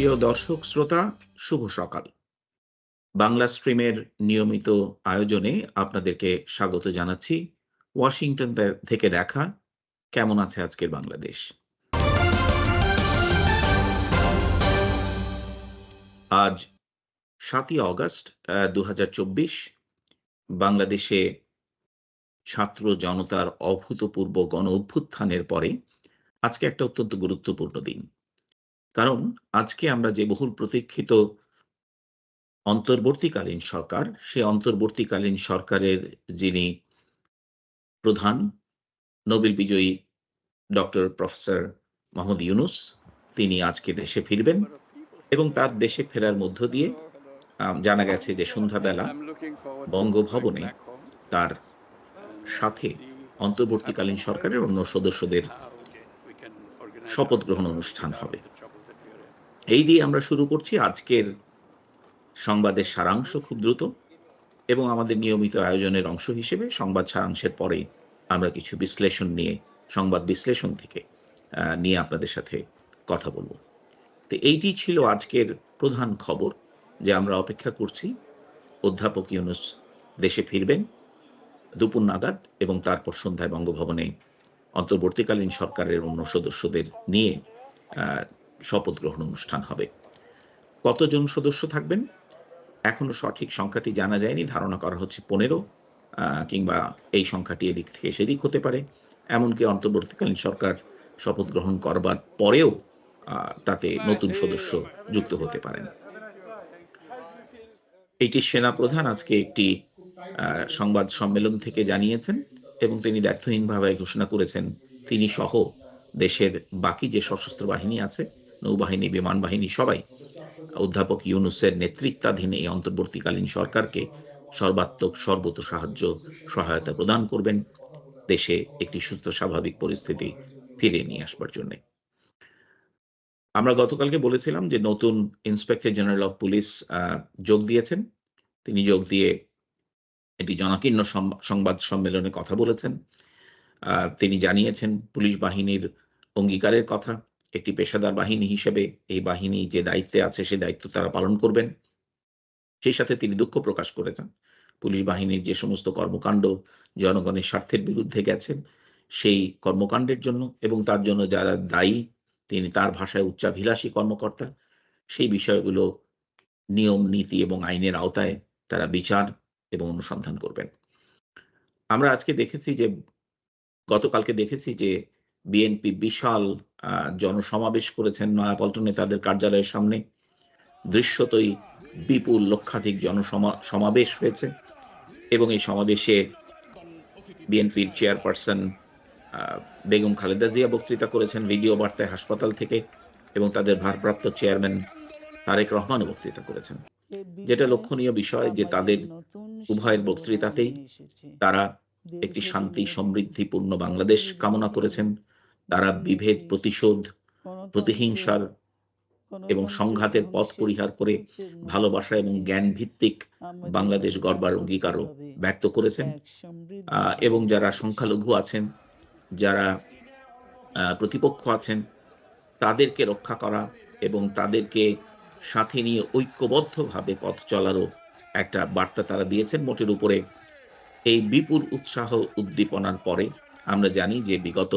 প্রিয় দর্শক, শ্রোতা, শুভ সকাল। বাংলা স্ট্রিমের নিয়মিত আয়োজনে আপনাদেরকে স্বাগত জানাচ্ছি ওয়াশিংটন থেকে দেখা। কেমন আছে আজকের বাংলাদেশ? আজ সাতই অগস্ট দু হাজার চব্বিশ। বাংলাদেশে ছাত্র জনতার অভূতপূর্ব গণ অভ্যুত্থানের পরে আজকে একটা অত্যন্ত গুরুত্বপূর্ণ দিন। কারণ আজকে আমরা যে বহুল প্রতীক্ষিত অন্তর্বর্তীকালীন সরকার, সে অন্তর্বর্তীকালীন সরকারের যিনি প্রধান নোবেল বিজয়ী ডক্টর প্রফেসর মোহাম্মদ ইউনুস, তিনি আজকে দেশে ফিরবেন এবং তার দেশে ফেরার মধ্য দিয়ে জানা গেছে যে সন্ধ্যাবেলা বঙ্গভবনে তার সাথে অন্তর্বর্তীকালীন সরকারের অন্য সদস্যদের শপথ গ্রহণ অনুষ্ঠান হবে। এই দিয়ে আমরা শুরু করছি আজকের সংবাদের সারাংশ খুব দ্রুত এবং আমাদের নিয়মিত আয়োজনের অংশ হিসেবে সংবাদ সারাংশের পরে আমরা কিছু বিশ্লেষণ নিয়ে, সংবাদ বিশ্লেষণ থেকে নিয়ে আপনাদের সাথে কথা বলব। তো এইটি ছিল আজকের প্রধান খবর যে আমরা অপেক্ষা করছি। অধ্যাপক ইউনুস দেশে ফিরবেন দুপুর নাগাদ এবং তারপর সন্ধ্যায় বঙ্গভবনে অন্তর্বর্তীকালীন সরকারের অন্য সদস্যদের নিয়ে শপথ গ্রহণ অনুষ্ঠান হবে। কতজন সদস্য থাকবেন? এখনও সঠিক সংখ্যাটি জানা যায়নি। ধারণা করা হচ্ছে পনেরো কিংবা এই সংখ্যাটি এদিক থেকে সেদিক হতে পারে। এমনকি অন্তর্বর্তীকালীন সরকার শপথ গ্রহণ করবার পরেও তাতে নতুন সদস্য যুক্ত হতে পারেন। এটি সেনা প্রধান আজকে একটি সংবাদ সম্মেলন থেকে জানিয়েছেন এবং তিনি দায়িত্বহীনভাবে ঘোষণা করেছেন তিনি সহ দেশের বাকি যে সশস্ত্র বাহিনী আছে নৌবাহিনী বিমান বাহিনী সবাই। অধ্যাপক ইউনুসের নেতৃত্বাধীন এই অন্তর্বর্তীকালীন সরকারকে সর্বাত্মক সর্বত সাহায্য, সহায়তা প্রদান করবেন। দেশে একটি সুস্থ, স্বাভাবিক পরিস্থিতি ফিরিয়ে নিয়ে আসবার জন্য। আমরা গতকালকে বলেছিলাম যে নতুন ইন্সপেক্টর জেনারেল অফ পুলিশ যোগ দিয়েছেন। তিনি যোগ দিয়ে একটি জনাকীর্ণ সংবাদ সম্মেলনে কথা বলেছেন। তিনি জানিয়েছেন পুলিশ বাহিনীর অঙ্গীকারের কথা। একটি পেশাদার বাহিনী হিসেবে এই বাহিনী যে দায়িত্বে আছে, সে দায়িত্ব তারা পালন করবেন। সেই সাথে তিনি দুঃখ প্রকাশ করেছেন। পুলিশ বাহিনীর যে সমস্ত কর্মকাণ্ড জনগণের স্বার্থের বিরুদ্ধে গেছেন সেই কর্মকাণ্ডের জন্য এবং তার জন্য যারা দায়ী, তিনি তার ভাষায় উচ্চাভিলাষী কর্মকর্তা, সেই বিষয়গুলো নিয়ম, নীতি এবং আইনের আওতায় তারা বিচার এবং অনুসন্ধান করবেন। আমরা আজকে দেখেছি যে, গতকালকে দেখেছি যে, বিএনপি বিশাল জনসমাবেশ করেছেন নয়াপল্টনে তাদের কার্যালয়ের সামনে। দৃশ্যতই বিপুল লক্ষাধিক জনসমা, সমাবেশ হয়েছে এবং এই সমাবেশে বিএনপির চেয়ারপারসন বেগম খালেদা জিয়া বক্তৃতা করেছেন ভিডিও বার্তায় হাসপাতাল থেকে এবং তাদের ভারপ্রাপ্ত চেয়ারম্যান তারেক রহমানও বক্তৃতা করেছেন। যেটা লক্ষণীয় বিষয় যে তাদের উভয়ের বক্তৃতাতেই তারা একটি শান্তি, সমৃদ্ধিপূর্ণ বাংলাদেশ কামনা করেছেন। তারা বিভেদ প্রতিশোধ প্রতিহিংসার এবং সংঘাতের পথ পরিহার করে ভালোবাসা এবং জ্ঞান ভিত্তিক বাংলাদেশ গড়বার অঙ্গীকারও ব্যক্ত করেছেন। এবং যারা সংখ্যালঘু আছেন যারা প্রতিপক্ষ আছেন তাদেরকে রক্ষা করা এবং তাদেরকে সাথে নিয়ে ঐক্যবদ্ধভাবে পথ চলারও একটা বার্তা তারা দিয়েছেন মোটের উপরে। এই বিপুল উৎসাহ উদ্দীপনার পরে আমরা জানি যে বিগত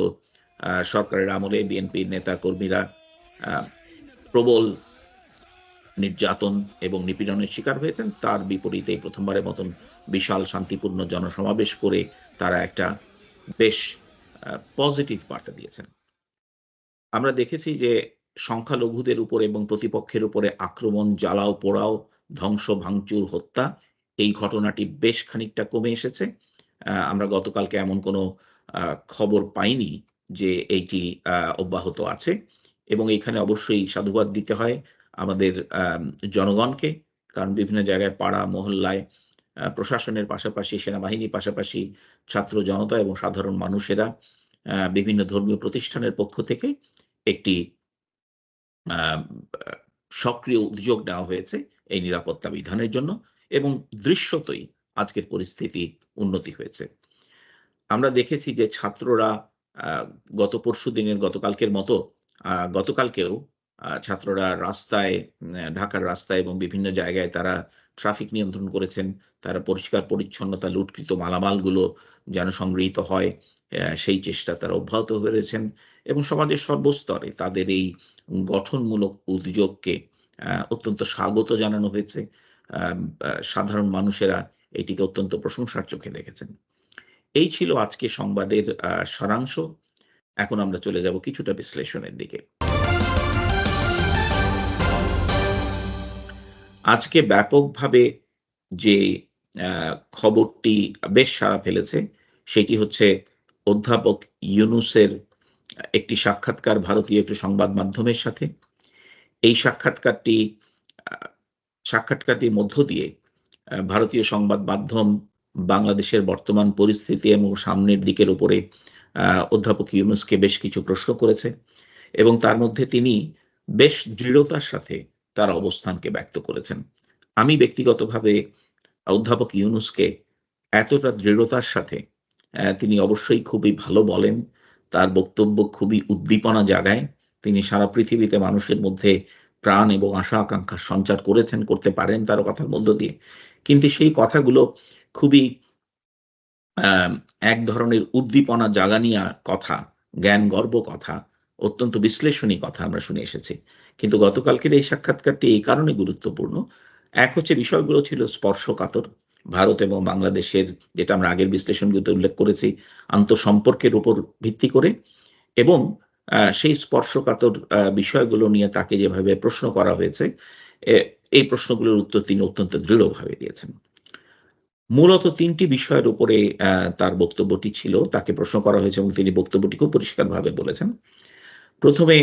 সরকারের আমলে বিএনপির নেতা কর্মীরা প্রবল নির্যাতন এবং নিপীড়নের শিকার হয়েছেন। তার বিপরীতে প্রথমবারের মতন বিশাল শান্তিপূর্ণ জনসমাবেশ করে তারা একটা বেশ পজিটিভ বার্তা দিয়েছেন। আমরা দেখেছি যে সংখ্যালঘুদের উপর এবং প্রতিপক্ষের উপরে আক্রমণ, জ্বালাও পোড়াও, ধ্বংস, ভাঙচুর, হত্যা, এই ঘটনাটি বেশ খানিকটা কমে এসেছে। আমরা গতকালকে এমন কোনো খবর পাইনি। যে এইটি অব্যাহত আছে এবং এখানে অবশ্যই সাধুবাদ দিতে হয় আমাদের জনগণকে কারণ বিভিন্ন জায়গায় পাড়া, মহল্লায় প্রশাসনের পাশাপাশি, সেনাবাহিনীর পাশাপাশি, ছাত্র জনতা এবং সাধারণ মানুষেরা বিভিন্ন ধর্মীয় প্রতিষ্ঠানের পক্ষ থেকে একটি সক্রিয় উদ্যোগ নেওয়া হয়েছে এই নিরাপত্তা বিধানের জন্য এবং দৃশ্যতই আজকের পরিস্থিতি উন্নতি হয়েছে। আমরা দেখেছি যে ছাত্ররা গত পরশু দিনের, গতকালকের মতো গতকালকেও ছাত্ররা রাস্তায় ঢাকার রাস্তায় এবং বিভিন্ন জায়গায় তারা ট্রাফিক নিয়ন্ত্রণ করেছেন। তারা পরিষ্কার, পরিচ্ছন্নতা, লুটকৃত মালামালগুলো যেন সংগৃহীত হয় সেই চেষ্টা তারা অব্যাহত রয়েছেন এবং সমাজের সর্বস্তরে তাদের এই গঠনমূলক উদ্যোগকে অত্যন্ত স্বাগত জানানো হয়েছে। সাধারণ মানুষেরা এটিকে অত্যন্ত প্রশংসার চোখে দেখেছেন। এই ছিল আজকে সংবাদের সারাংশ। এখন আমরা চলে যাব কিছুটা বিশ্লেষণের দিকে। আজকে ব্যাপকভাবে যে খবরটি বেশ সাড়া ফেলেছে, সেটি হচ্ছে অধ্যাপক ইউনুসের একটি সাক্ষাৎকার ভারতীয় একটি সংবাদ মাধ্যমের সাথে। এই সাক্ষাৎকারটি সাক্ষাৎকারটির মধ্য দিয়ে ভারতীয় সংবাদ মাধ্যম বাংলাদেশের বর্তমান পরিস্থিতি এবং সামনের দিকের উপরে অধ্যাপক ইউনুসকে বেশ কিছু প্রশ্ন করেছে এবং তার মধ্যে তিনি বেশ দৃঢ়তার সাথে তার অবস্থানকে ব্যক্ত করেছেন। আমি ব্যক্তিগতভাবে অধ্যাপক ইউনুসকে এতটা দৃঢ়তার সাথে তিনি অবশ্যই খুবই ভালো বলেন, তার বক্তব্য খুবই উদ্দীপনা জাগায়, তিনি সারা পৃথিবীতে মানুষের মধ্যে প্রাণ এবং আশা আকাঙ্ক্ষার সঞ্চার করেছেন, করতে পারেন তার কথার মধ্য দিয়ে। কিন্তু সেই কথাগুলো খুবই এক ধরনের উদ্দীপনা জাগানিয়া কথা জ্ঞান গর্ব কথা, অত্যন্ত বিশ্লেষণী কথা আমরা শুনে এসেছি। কিন্তু গতকালকের এই সাক্ষাৎকারটি এই কারণে গুরুত্বপূর্ণ। এক হচ্ছে বিষয়গুলো ছিল স্পর্শকাতর। ভারত এবং বাংলাদেশের, যেটা আমরা আগের বিশ্লেষণগুলোতে উল্লেখ করেছি, আন্তঃসম্পর্কের উপর ভিত্তি করে এবং সেই স্পর্শকাতর বিষয়গুলো নিয়ে তাকে যেভাবে প্রশ্ন করা হয়েছে এই প্রশ্নগুলোর উত্তর তিনি অত্যন্ত দৃঢ়ভাবে দিয়েছেন। মূলত তিনটি বিষয়ের উপরে তার বক্তব্যটি ছিল, তাকে প্রশ্ন করা হয়েছে এবং তিনি বক্তব্যটি খুব পরিষ্কারভাবে বলেছেন। প্রথমে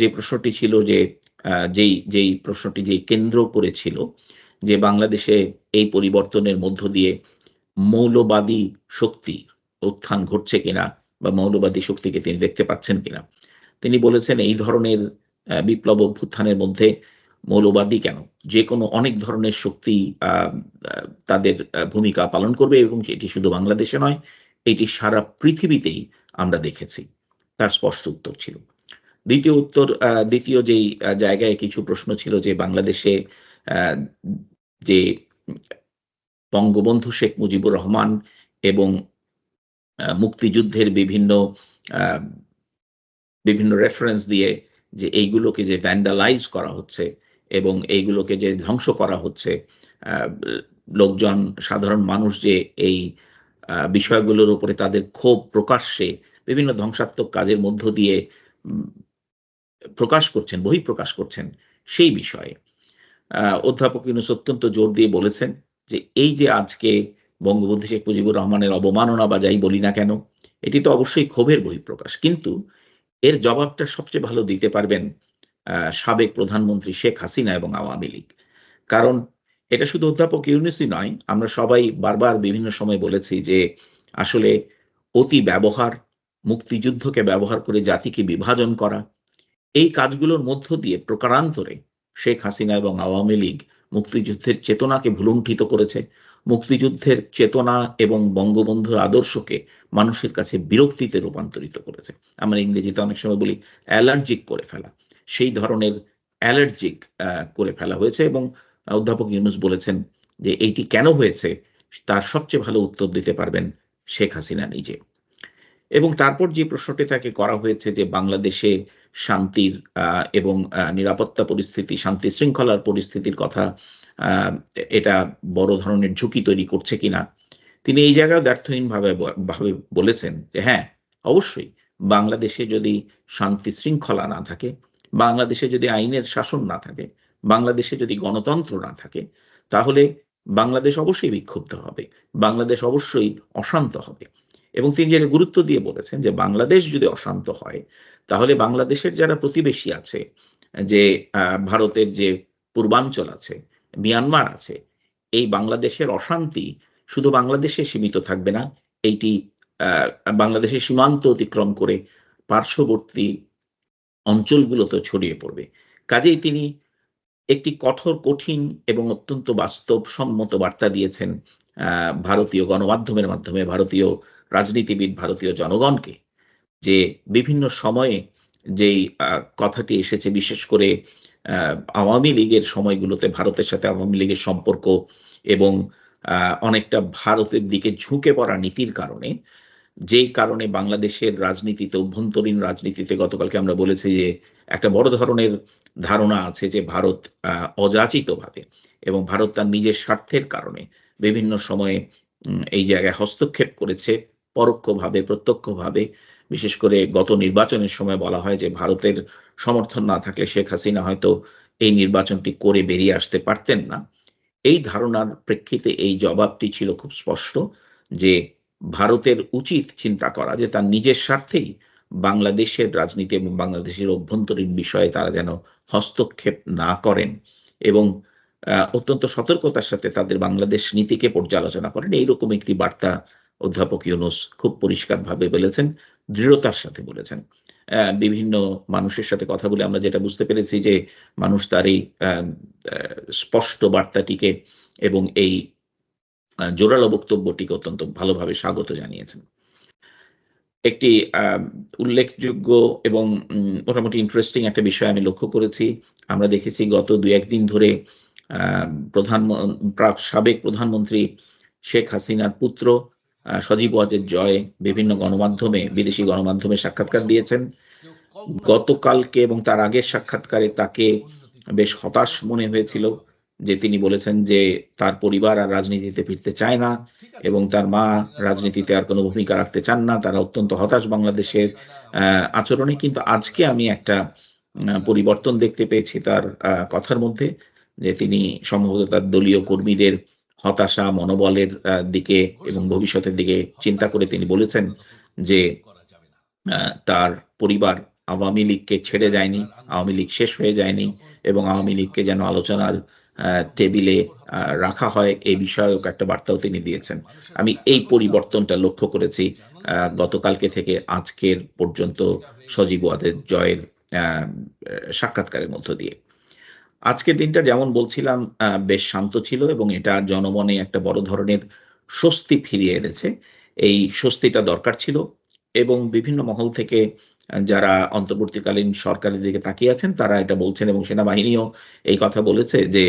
যে প্রশ্নটি ছিল যে যেই যেই প্রশ্নটি যে কেন্দ্র করেছিল যে বাংলাদেশে এই পরিবর্তনের মধ্য দিয়ে মৌলবাদী শক্তি উত্থান ঘটছে কিনা বা মৌলবাদী শক্তিকে তিনি দেখতে পাচ্ছেন কিনা, তিনি বলেছেন এই ধরনের বিপ্লব অভ্যুত্থানের মধ্যে মৌলবাদী কেন? যে কোনো অনেক ধরনের শক্তি তাদের ভূমিকা পালন করবে এবং এটি শুধু বাংলাদেশে নয়, এটি সারা পৃথিবীতেই আমরা দেখেছি। তার স্পষ্ট উত্তর ছিল। দ্বিতীয় উত্তর দ্বিতীয় যেই জায়গায় কিছু প্রশ্ন ছিল যে বাংলাদেশে যে বঙ্গবন্ধু শেখ মুজিবুর রহমান এবং মুক্তিযুদ্ধের বিভিন্ন বিভিন্ন রেফারেন্স দিয়ে যে এইগুলোকে যে ভ্যান্ডালাইজ করা হচ্ছে এবং এইগুলোকে যে ধ্বংস করা হচ্ছে লোকজন, সাধারণ মানুষ যে এই বিষয়গুলোর উপরে তাদের ক্ষোভ প্রকাশ্যে বিভিন্ন ধ্বংসাত্মক কাজের মধ্য দিয়ে প্রকাশ করছেন, বহি প্রকাশ করছেন সেই বিষয়ে। অধ্যাপক ইউনুস অত্যন্ত জোর দিয়ে বলেছেন যে এই যে আজকে বঙ্গবন্ধু শেখ মুজিবুর রহমানের অবমাননা বা যাই বলি না কেন, এটি তো অবশ্যই ক্ষোভের বহিঃপ্রকাশ। কিন্তু এর জবাবটা সবচেয়ে ভালো দিতে পারবেন সাবেক প্রধানমন্ত্রী শেখ হাসিনা এবং আওয়ামী লীগ। কারণ এটা শুধু অধ্যাপক ইউনিসই নয়, আমরা সবাই বারবার বিভিন্ন সময় বলেছি যে আসলে অতি ব্যবহার, মুক্তিযুদ্ধকে ব্যবহার করে জাতিকে বিভাজন করা, এই কাজগুলোর মধ্য দিয়ে প্রকারান্তরে শেখ হাসিনা এবং আওয়ামী লীগ মুক্তিযুদ্ধের চেতনাকে ভুলুণ্ঠিত করেছে। মুক্তিযুদ্ধের চেতনা এবং বঙ্গবন্ধুর আদর্শকে মানুষের কাছে বিরক্তিতে রূপান্তরিত করেছে। আমরা ইংরেজিতে অনেক সময় বলি, অ্যালার্জিক করে ফেলা। সেই ধরনের অ্যালার্জিক করে ফেলা হয়েছে এবং অধ্যাপক ইউনুস বলেছেন যে এইটি কেন হয়েছে তার সবচেয়ে ভালো উত্তর দিতে পারবেন শেখ হাসিনা নিজে। এবং তারপর যে প্রশ্নটি তাকে করা হয়েছে যে বাংলাদেশে শান্তির এবং নিরাপত্তা পরিস্থিতি, শান্তি শৃঙ্খলার পরিস্থিতির কথা এটা বড় ধরনের ঝুঁকি তৈরি করছে কিনা, তিনি এই জায়গায় ব্যর্থহীনভাবে ভাবে বলেছেন যে হ্যাঁ অবশ্যই বাংলাদেশে যদি শান্তি শৃঙ্খলা না থাকে বাংলাদেশে যদি আইনের শাসন না থাকে, বাংলাদেশে যদি গণতন্ত্র না থাকে, তাহলে বাংলাদেশ অবশ্যই বিক্ষুব্ধ হবে, বাংলাদেশ অবশ্যই অশান্ত হবে। এবং তিনি যেটা গুরুত্ব দিয়ে বলেছেন যে বাংলাদেশ যদি অশান্ত হয়, তাহলে বাংলাদেশের যারা প্রতিবেশী আছে, যে ভারতের যে পূর্বাঞ্চল আছে, মিয়ানমার আছে, এই বাংলাদেশের অশান্তি শুধু বাংলাদেশে সীমিত থাকবে না, এইটি বাংলাদেশের সীমান্ত অতিক্রম করে পার্শ্ববর্তী অঞ্চলগুলোতে ছড়িয়ে পড়বে। কাজেই তিনি একটি কঠোর, কঠিন এবং অত্যন্ত বাস্তবসম্মত বার্তা দিয়েছেন ভারতীয় গণমাধ্যমের মাধ্যমে, ভারতীয় রাজনীতিবিদ, ভারতীয় জনগণকে, যে বিভিন্ন সময়ে যেই কথাটি এসেছে, বিশেষ করে আওয়ামী লীগের সময়গুলোতে ভারতের সাথে আওয়ামী লীগের সম্পর্ক এবং অনেকটা ভারতের দিকে ঝুঁকে পড়া নীতির কারণে যেই কারণে বাংলাদেশের রাজনীতিতে, অভ্যন্তরীণ রাজনীতিতে গতকালকে আমরা বলেছি যে একটা বড় ধরনের ধারণা আছে যে ভারত অযাচিতভাবে এবং ভারত তার নিজের স্বার্থের কারণে বিভিন্ন সময়ে এই জায়গায় হস্তক্ষেপ করেছে পরোক্ষভাবে, প্রত্যক্ষভাবে। বিশেষ করে গত নির্বাচনের সময় বলা হয় যে ভারতের সমর্থন না থাকলে শেখ হাসিনা হয়তো এই নির্বাচনটি করে বেরিয়ে আসতে পারতেন না। এই ধারণার প্রেক্ষিতে এই জবাবটি ছিল খুব স্পষ্ট যে ভারতের উচিত চিন্তা করা যে তার নিজের স্বার্থেই বাংলাদেশের রাজনীতি এবং বাংলাদেশের অভ্যন্তরীণ বিষয়ে তারা যেন হস্তক্ষেপ না করেন এবং অত্যন্ত সতর্কতার সাথে তাদের বাংলাদেশ নীতিকে পর্যালোচনা করেন। এইরকম একটি বার্তা অধ্যাপক ইউনুস খুব পরিষ্কারভাবে বলেছেন, দৃঢ়তার সাথে বলেছেন। বিভিন্ন মানুষের সাথে কথা বলে আমরা যেটা বুঝতে পেরেছি যে মানুষ তার এই স্পষ্ট বার্তাটিকে এবং এই জোরালো বক্তব্যটিকে অত্যন্ত ভালোভাবে স্বাগত জানিয়েছেন। একটি উল্লেখযোগ্য এবং মোটামুটি ইন্টারেস্টিং একটা বিষয় আমি লক্ষ্য করেছি। আমরা দেখেছি গত দু একদিন ধরে প্রধান সাবেক প্রধানমন্ত্রী শেখ হাসিনার পুত্র সজীব ওয়াজের জয় বিভিন্ন গণমাধ্যমে, বিদেশি গণমাধ্যমে সাক্ষাৎকার দিয়েছেন। গতকালকে এবং তার আগের সাক্ষাৎকারে তাকে বেশ হতাশ মনে হয়েছিল। যে তিনি বলেছেন যে তার পরিবার আর রাজনীতিতে ফিরতে চায় না এবং তার মা রাজনীতিতে আর কোনো ভূমিকা রাখতে চান না। তারা অত্যন্ত হতাশ বাংলাদেশের আচরণে। কিন্তু আজকে আমি একটা পরিবর্তন দেখতে পেয়েছি তার কথার মধ্যে যে তিনি সম্ভবত তার দলীয় কর্মীদের হতাশা মনোবলের দিকে এবং ভবিষ্যতের দিকে চিন্তা করে তিনি বলেছেন যে তার পরিবার আওয়ামী লীগকে ছেড়ে যায়নি আওয়ামী লীগ শেষ হয়ে যায়নি এবং আওয়ামী লীগকে যেন আলোচনার টেবিলে রাখা হয়। এই বিষয়ক একটা বার্তাও তিনি দিয়েছেন। আমি এই পরিবর্তনটা লক্ষ্য করেছি গতকালকে থেকে আজকের পর্যন্ত সজীব ওয়াদের জয়ের সাক্ষাৎকারের মধ্য দিয়ে। আজকের দিনটা যেমন বলছিলাম বেশ শান্ত ছিল এবং এটা জনমনে একটা বড় ধরনের স্বস্তি ফিরিয়ে এনেছে। এই স্বস্তিটা দরকার ছিল এবং বিভিন্ন মহল থেকে যারা অন্তর্বর্তীকালীন সরকারের দিকে তাকিয়ে আছেন, তারা এটা বলছেন এবং সেনাবাহিনীও এই কথা বলেছে যে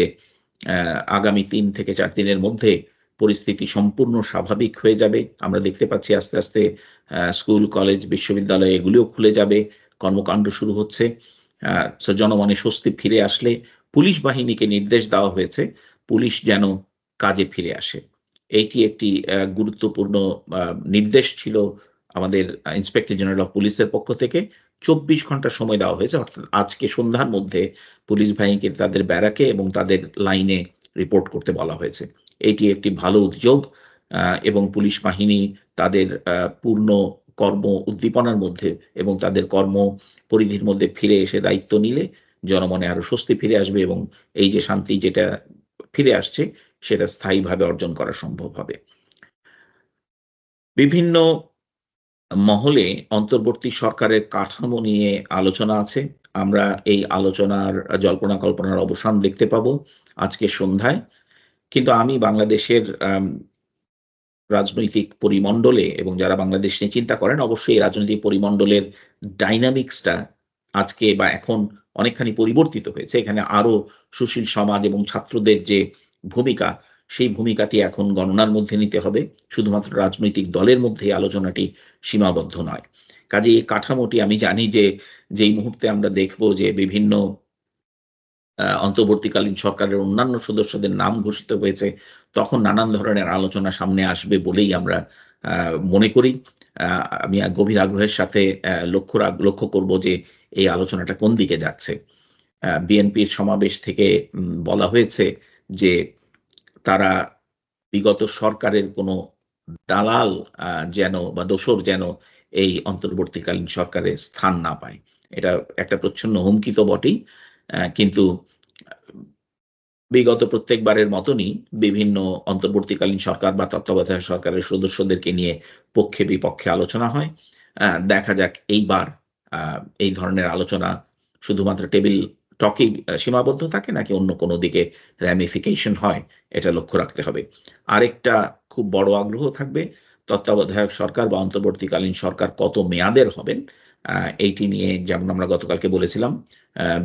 আগামী তিন থেকে চার দিনের মধ্যে পরিস্থিতি সম্পূর্ণ স্বাভাবিক হয়ে যাবে। আমরা দেখতে পাচ্ছি আস্তে আস্তে স্কুল, কলেজ, বিশ্ববিদ্যালয় এগুলিও খুলে যাবে, কর্মকাণ্ড শুরু হচ্ছে। জনমনে স্বস্তি ফিরে আসলে পুলিশ বাহিনীকে নির্দেশ দেওয়া হয়েছে, পুলিশ যেন কাজে ফিরে আসে। এইটি একটি গুরুত্বপূর্ণ নির্দেশ ছিল আমাদের ইন্সপেক্টর জেনারেল অফ পুলিশের পক্ষ থেকে চব্বিশ ঘণ্টা সময় দেওয়া হয়েছে। অর্থাৎ আজকে সন্ধ্যার মধ্যে পুলিশ বাহিনীকে তাদের ব্যারাকে এবং তাদের লাইনে রিপোর্ট করতে বলা হয়েছে। এটি একটি ভালো উদ্যোগ এবং পুলিশ বাহিনী তাদের পূর্ণ কর্ম উদ্দীপনার মধ্যে এবং তাদের কর্ম পরিধির মধ্যে ফিরে এসে দায়িত্ব নিলে জনমনে আরও স্বস্তি ফিরে আসবে এবং এই যে শান্তি যেটা ফিরে আসছে, সেটা স্থায়ীভাবে অর্জন করা সম্ভব হবে। বিভিন্ন মহলে অন্তর্বর্তী সরকারের কাঠামো নিয়ে আলোচনা আছে। আমরা এই আলোচনার জল্পনা কল্পনার অবসান দেখতে পাবো আজকে সন্ধ্যায়। কিন্তু আমি বাংলাদেশের রাজনৈতিক পরিমণ্ডলে এবং যারা বাংলাদেশ নিয়ে চিন্তা করেন, অবশ্যই রাজনৈতিক পরিমণ্ডলের ডাইনামিক্সটা আজকে বা এখন অনেকখানি পরিবর্তিত হয়েছে। এখানে আরও সুশীল সমাজ এবং ছাত্রদের যে ভূমিকা সেই ভূমিকাটি এখন গণনার মধ্যে নিতে হবে। শুধুমাত্র রাজনৈতিক দলের মধ্যে আলোচনাটি সীমাবদ্ধ নয়। কাজে এই কাঠামোটি আমি জানি যে, যেই মুহূর্তে আমরা দেখব যে বিভিন্ন অন্তর্বর্তীকালীন সরকারের অন্যান্য সদস্যদের নাম ঘোষিত হয়েছে, তখন নানান ধরনের আলোচনা সামনে আসবে বলেই আমরা মনে করি। আমি গভীর আগ্রহের সাথে লক্ষ্য লক্ষ্য করব যে এই আলোচনাটা কোন দিকে যাচ্ছে। বিএনপির সমাবেশ থেকে বলা হয়েছে যে তারা বিগত সরকারের কোনো দালাল যেন বা দোসর যেন এই অন্তর্বর্তীকালীন সরকারের স্থান না পায়। এটা একটা প্রচ্ছন্ন হুমকি তো বটেই কিন্তু বিগত প্রত্যেকবারের মতনই বিভিন্ন অন্তর্বর্তীকালীন সরকার বা তত্ত্বাবধায়ক সরকারের সদস্যদেরকে নিয়ে পক্ষে বিপক্ষে আলোচনা হয়। দেখা যাক এইবার এই ধরনের আলোচনা শুধুমাত্র টেবিল টকেই সীমাবদ্ধ থাকে নাকি অন্য কোনো দিকে র্যামিফিকেশন হয়, এটা লক্ষ্য রাখতে হবে। আরেকটা খুব বড় আগ্রহ থাকবে, তত্ত্বাবধায়ক সরকার বা অন্তর্বর্তীকালীন সরকার কত মেয়াদের হবেন এইটি নিয়ে যেমন আমরা গতকালকে বলেছিলাম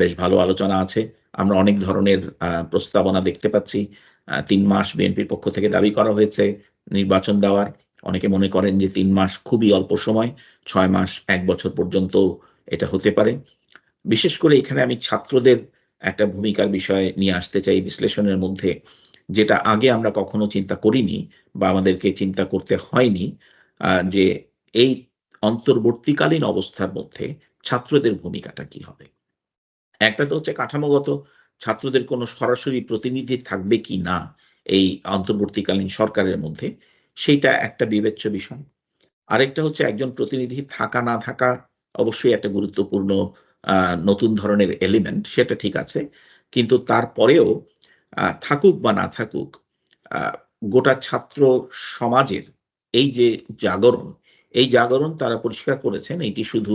বেশ ভালো আলোচনা আছে। আমরা অনেক ধরনের প্রস্তাবনা দেখতে পাচ্ছি। তিন মাস বিএনপির পক্ষ থেকে দাবি করা হয়েছে নির্বাচন দেওয়ার। অনেকে মনে করেন যে তিন মাস খুবই অল্প সময়, ছয় মাস এক বছর পর্যন্ত এটা হতে পারে। বিশেষ করে এখানে আমি ছাত্রদের একটা ভূমিকার বিষয় নিয়ে আসতে চাই বিশ্লেষণের মধ্যে, যেটা আগে আমরা কখনো চিন্তা করিনি বা আমাদেরকে চিন্তা করতে হয়নি যে এই অন্তর্বর্তীকালীন অবস্থার মধ্যে ছাত্রদের ভূমিকাটা কি হবে। একটা তো হচ্ছে কাঠামোগত, ছাত্রদের কোনো সরাসরি প্রতিনিধি থাকবে কি না এই অন্তর্বর্তীকালীন সরকারের মধ্যে, সেইটা একটা বিবেচ্য বিষয়। আরেকটা হচ্ছে একজন প্রতিনিধি থাকা না থাকা অবশ্যই একটা গুরুত্বপূর্ণ নতুন ধরনের এলিমেন্ট সেটা ঠিক আছে। কিন্তু তারপরেও থাকুক বা না থাকুক গোটা ছাত্র সমাজের এই যে জাগরণ, এই জাগরণ তারা পরিষ্কার করেছেন, এটি শুধু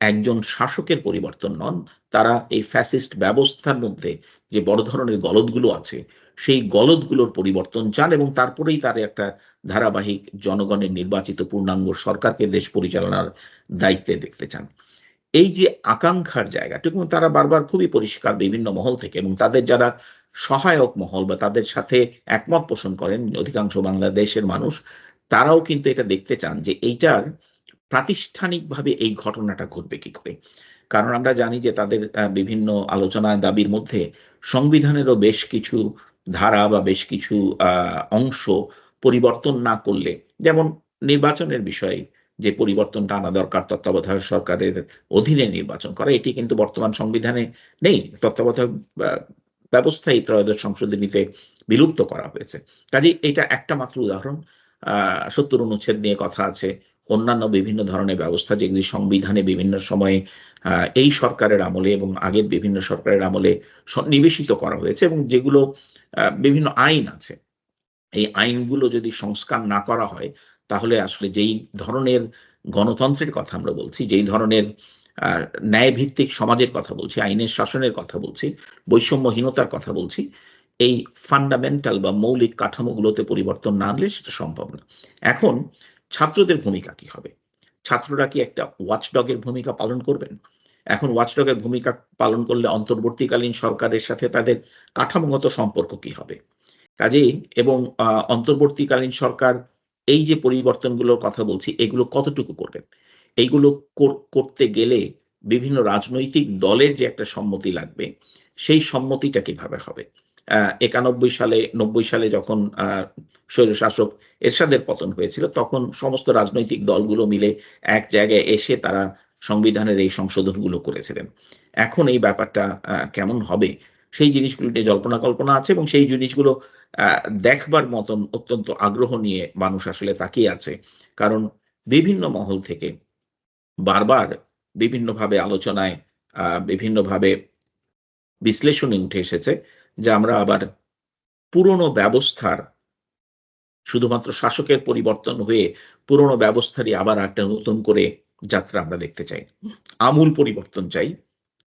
একজন শাসকের পরিবর্তন নন, তারা এই ফ্যাসিস্ট ব্যবস্থার মধ্যে যে বড় ধরনের গলদগুলো আছে, সেই গলদগুলোর পরিবর্তন চান এবং তারপরেই তার একটা ধারাবাহিক জনগণের নির্বাচিত পূর্ণাঙ্গ সরকারকে দেশ পরিচালনার দায়িত্বে দেখতে চান। এই যে আকাঙ্ক্ষার জায়গাটুকু তারা বারবার খুবই পরিষ্কার বিভিন্ন মহল থেকে এবং তাদের যারা সহায়ক মহল বা তাদের সাথে একমত পোষণ করেন অধিকাংশ বাংলাদেশের মানুষ, তারাও কিন্তু এটা দেখতে চান যে এইটার প্রাতিষ্ঠানিকভাবে এই ঘটনাটা ঘটবে কি করে। কারণ আমরা জানি যে তাদের বিভিন্ন আলোচনা দাবির মধ্যে সংবিধানেরও বেশ কিছু ধারা বা বেশ কিছু অংশ পরিবর্তন না করলে, যেমন নির্বাচনের বিষয়ে যে পরিবর্তনটা আনা দরকার তত্ত্বাবধায়ক সরকারের অধীনে নির্বাচন করা এটি কিন্তু বর্তমান সংবিধানে নেই। তত্ত্বাবধায়ক আহ, ব্যবস্থাই ত্রয়োদশ সংশোধনীতে বিলুপ্ত করা হয়েছে। কাজে এটা একটা মাত্র উদাহরণ। সত্তর অনুচ্ছেদ নিয়ে কথা আছে। অন্যান্য বিভিন্ন ধরনের ব্যবস্থা যেগুলি সংবিধানে বিভিন্ন সময়ে এই সরকারের আমলে এবং আগের বিভিন্ন সরকারের আমলে সন্নিবেশিত করা হয়েছে এবং যেগুলো বিভিন্ন আইন আছে। এই আইনগুলো যদি সংস্কার না করা হয় তাহলে আসলে যেই ধরনের গণতন্ত্রের কথা আমরা বলছি, যেই ধরনের ন্যায়ভিত্তিক সমাজের কথা বলছি, আইনের শাসনের কথা বলছি, বৈষম্যহীনতার কথা বলছি, এই ফান্ডামেন্টাল বা মৌলিক কাঠামোগুলোতে পরিবর্তন না আনলে সেটা সম্ভব না। এখন ছাত্রদের ভূমিকা কি হবে? ছাত্ররা কি একটা ওয়াচডগের ভূমিকা পালন করবেন? এখন ওয়াচডগের ভূমিকা পালন করলে অন্তর্বর্তীকালীন সরকারের সাথে তাদের কাঠামোগত সম্পর্ক কি হবে? কাজেই, এবং অন্তর্বর্তীকালীন সরকার এই যে পরিবর্তনগুলোর কথা বলছি, এগুলো কতটুকু করবেন? এইগুলো কর- করতে গেলে বিভিন্ন রাজনৈতিক দলের যে একটা সম্মতি লাগবে, সেই সম্মতিটা কীভাবে হবে? একানব্বই সালে, নব্বই সালে যখন স্বৈরশাসক এরশাদের পতন হয়েছিল, তখন সমস্ত রাজনৈতিক দলগুলো মিলে এক জায়গায় এসে তারা সংবিধানের এই সংশোধনগুলো করেছিলেন। এখন এই ব্যাপারটা কেমন হবে সেই জিনিসগুলো নিয়ে জল্পনা কল্পনা আছে এবং সেই জিনিসগুলো দেখবার মতন অত্যন্ত আগ্রহ নিয়ে মানুষ আসলে তাকিয়ে আছে। কারণ বিভিন্ন মহল থেকে বারবার বিভিন্নভাবে আলোচনায় বিভিন্নভাবে বিশ্লেষণে উঠে এসেছে যে আমরা আবার পুরনো ব্যবস্থার, শুধুমাত্র শাসকের পরিবর্তন হয়ে পুরনো ব্যবস্থারই আবার একটা নতুন করে যাত্রা আমরা দেখতে চাই। আমূল পরিবর্তন চাই।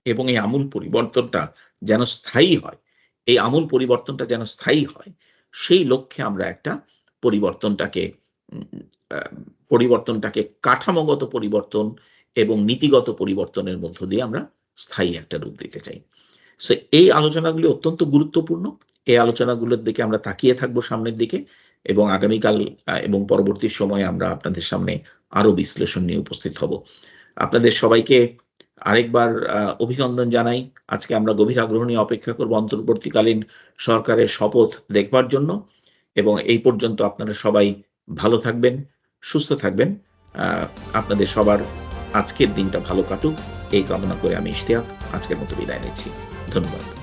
এবং এই আমূল পরিবর্তনটা যেন স্থায়ী হয়, এই আমূল পরিবর্তনটা যেন স্থায়ী হয়, সেই লক্ষ্যে আমরা একটা পরিবর্তনটাকে পরিবর্তনটাকে কাঠামোগত পরিবর্তন এবং নীতিগত পরিবর্তনের মধ্য দিয়ে আমরা স্থায়ী একটা রূপ দিতে চাই। সো এই আলোচনাগুলি অত্যন্ত গুরুত্বপূর্ণ। এই আলোচনাগুলোর দিকে আমরা তাকিয়ে থাকব সামনের দিকে এবং আগামীকাল এবং পরবর্তী সময়ে আমরা আপনাদের সামনে আরও বিশ্লেষণ নিয়ে উপস্থিত হব। আপনাদের সবাইকে আরেকবার অভিনন্দন জানাই। আজকে আমরা গভীর আগ্রহ নিয়ে অপেক্ষা করব অন্তর্বর্তীকালীন সরকারের শপথ দেখবার জন্য এবং এই পর্যন্ত আপনারা সবাই ভালো থাকবেন, সুস্থ থাকবেন। আপনাদের সবার আজকের দিনটা ভালো কাটুক। এই কামনা করে আমি ইশতিয়াক আজকের মতো বিদায় নিচ্ছি। ধন্যবাদ।